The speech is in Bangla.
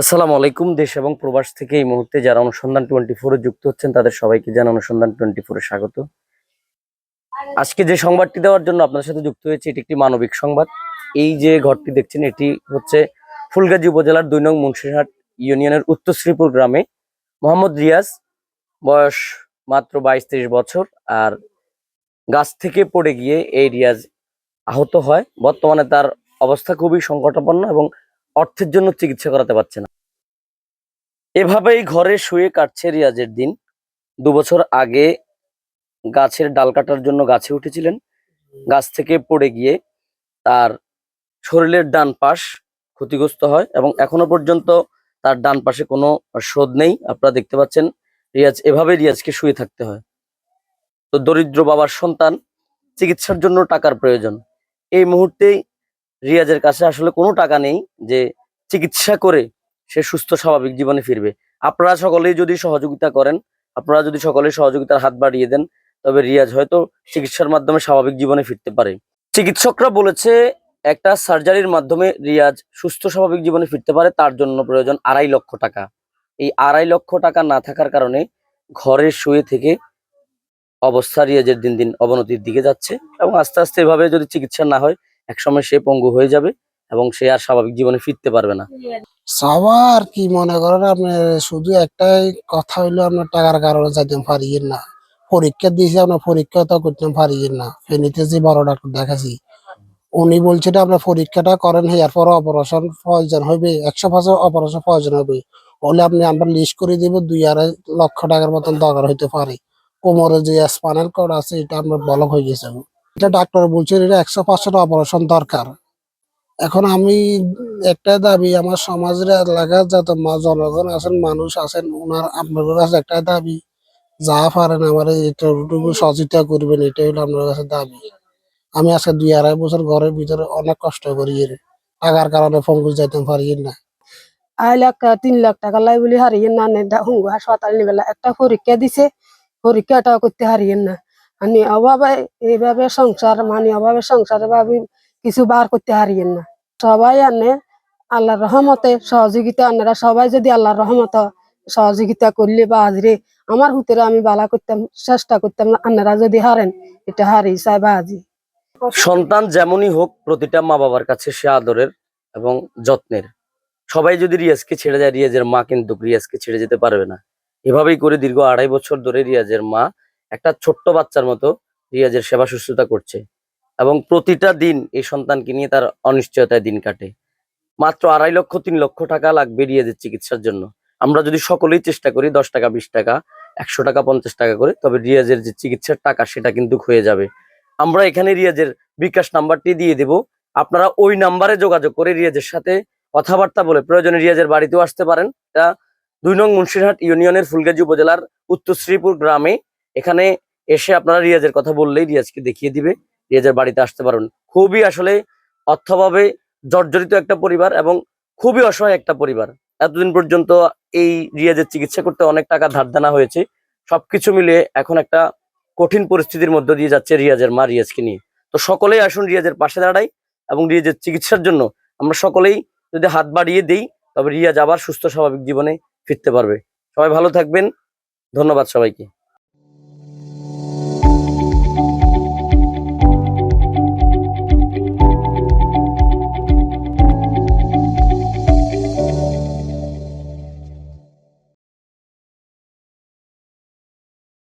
আসসালামু আলাইকুম, দেশ এবং প্রবাস থেকে এই মুহূর্তে যারা অনুসন্ধান টোয়েন্টি ফোরে যুক্ত হচ্ছেন, তাদের সবাইকে জানা অনুসন্ধান টোয়েন্টি ফোরে স্বাগত। আজকে যে সংবাদটি দেওয়ার জন্য আপনার সাথে যুক্ত হয়েছে, এটি একটি মানবিক সংবাদ। এই যে ঘরটি দেখছেন, এটি হচ্ছে ফুলগাজী উপজেলার দুই নং মুন্সিরহাট ইউনিয়নের উত্তর শ্রীপুর গ্রামে। মোহাম্মদ রিয়াজ, বয়স মাত্র বাইশ তেইশ বছর, আর গাছ থেকে পড়ে গিয়ে এই রিয়াজ আহত হয়। বর্তমানে তার অবস্থা খুবই সংকটাপন্ন এবং অর্থের জন্য চিকিৎসা করাতে পারছে না। এভাবেই ঘরে শুয়ে কাটছে রিয়াজের দিন। দু বছর আগে গাছের ডাল কাটার জন্য গাছে উঠেছিলেন। গাছ থেকে পড়ে গিয়ে তার শরীরের ডান পাশ ক্ষতিগ্রস্ত হয় এবং এখনও পর্যন্ত তার ডান পাশে কোনো শোধ নেই। আপনারা দেখতে পাচ্ছেন রিয়াজ, এভাবে রিয়াজকে শুয়ে থাকতে হয়। তো দরিদ্র বাবার সন্তান, চিকিৎসার জন্য টাকার প্রয়োজন। এই মুহূর্তেই রিয়াজের কাছে আসলে কোনো টাকা নেই যে চিকিৎসা করে সে সুস্থ স্বাভাবিক জীবনে ফিরবে। আপনারা সকলেই যদি সহযোগিতা করেন, আপনারা যদি সকলেই সহযোগিতার হাত বাড়িয়ে দেন, তবে রিয়াজ হয়তো চিকিৎসার মাধ্যমে স্বাভাবিক জীবনে ফিরতে পারে। চিকিৎসকরা বলেছে, একটা সার্জারির মাধ্যমে রিয়াজ সুস্থ স্বাভাবিক জীবনে ফিরতে পারে, তার জন্য প্রয়োজন আড়াই লক্ষ টাকা। এই আড়াই লক্ষ টাকা না থাকার কারণে ঘরে শুয়ে থেকে অবস্থা রিয়াজের দিন দিন অবনতির দিকে যাচ্ছে এবং আস্তে আস্তে এভাবে যদি চিকিৎসা না হয় একসময় সে পঙ্গু হয়ে যাবে এবং সে আর স্বাভাবিক জীবনে ফিরতে পারবে না। সবার কি মনে করেন আপনি? শুধু একটাই কথা হইল, আপনার টাকার কারণে যাইতে পারিয়েন না। পরীক্ষা দিয়েছি, আপনার পরীক্ষা তো করতে পারিয়েন না। ফেনীতে যে বড় ডাক্তার দেখাছি উনি বলছেন আপনার পরীক্ষাটা করেন এরপর অপারেশন প্রয়োজন হবে, একশো পার্সেন্ট অপারেশন প্রয়োজন হবে। হলে আপনি আমরা লিস্ট করে দিব, দুই আড়াই লক্ষ টাকার মতন দরকার হইতে পারে। কোমরে যে স্পাইনাল কর্ড আছে, এটা আপনার বলক হয়ে গেছে। এটা ডাক্তার বলছেন এটা একশো পার্সেন্ট অপারেশন দরকার। এখন আমি একটা দাবি, আমার সমাজের যত মা- জনগণ আছেন, মানুষ আছেন ওনার আপনাদের কাছে একটা দাবি, যা পারেন আমার এইটুকু সহযোগিতা করবেন, এটাই হলো আপনার কাছে দাবি। আমি আজকে দুই আড়াই বছর ঘরের ভিতরে অনেক কষ্ট করি। টাকার কারণে ফঙ্গুস যাইতে পারি না। আড়াই লাখ তিন লাখ টাকা লাই বলে হারিয়েন না হাসপাতাল নিবেলা একটা পরীক্ষা দিছে, পরীক্ষাটাও করতে হারিয়েন না। মানে অভাবে এইভাবে সংসার মানে অভাবে সংসারে ভাবি কিছু বার করতে হারিয়েন না। সবাই আনে আল্লাহর রহমতে সহযোগিতা আনারা সবাই যদি আল্লাহর রহমত সহযোগিতা করলে বা হাজরে আমার হুতেরে আমি বালা করতাম, চেষ্টা করতাম আনারা যদি হারেন, এটা হারি চাই বা আজি সন্তান যেমনই হোক, প্রতিটা মা বাবার কাছে সে আদরের এবং যত্নের। সবাই যদি রিয়াজকে ছেড়ে যায়, রিয়াজের মা কিন্তু রিয়াজকে ছেড়ে যেতে পারবে না। এভাবেই করে দীর্ঘ আড়াই বছর ধরে রিয়াজের মা একটা ছোট্ট বাচ্চার মতো রিয়াজের সেবা শুশ্রূষা করছে এবং প্রতিটা দিন এই সন্তানকে নিয়ে তার অনিশ্চয়তায় দিন কাটে। মাত্র আড়াই লক্ষ, তিন লক্ষ টাকা লাগবে রিয়াজের চিকিৎসার জন্য। আমরা যদি সকলেই চেষ্টা করি দশ টাকা, বিশ টাকা, একশো টাকা, পঞ্চাশ টাকা করে, তবে রিয়াজের যে চিকিৎসার টাকা সেটা কিন্তু হয়ে যাবে। আমরা এখানে রিয়াজের বিকাশ নাম্বারটি দিয়ে দেব। আপনারা ওই নাম্বারে যোগাযোগ করে রিয়াজের সাথে কথাবার্তা বলে প্রয়োজনে রিয়াজের বাড়িতেও আসতে পারেন। এটা দুই নং মুন্সিরহাট ইউনিয়নের ফুলগাজী উপজেলার উত্তর শ্রীপুর গ্রামে এখানে এসে আপনারা রিয়াজের কথা বললেই রিয়াজকে দেখিয়ে দিবে, রিয়াজের বাড়িতে আসতে পারবেন। খুবই আসলে অর্থভাবে জর্জরিত একটা পরিবার এবং খুবই অসহায় একটা পরিবার। এতদিন পর্যন্ত এই রিয়াজের চিকিৎসা করতে অনেক টাকা ধার দানা হয়েছে। সবকিছু মিলিয়ে এখন একটা কঠিন পরিস্থিতির মধ্য দিয়ে যাচ্ছে রিয়াজের মা রিয়াজকে নিয়ে। তো সকলেই আসুন রিয়াজের পাশে দাঁড়াই এবং রিয়াজের চিকিৎসার জন্য আমরা সকলেই যদি হাত বাড়িয়ে দিই, তবে রিয়াজ আবার সুস্থ স্বাভাবিক জীবনে ফিরতে পারবে। সবাই ভালো থাকবেন। ধন্যবাদ সবাইকে।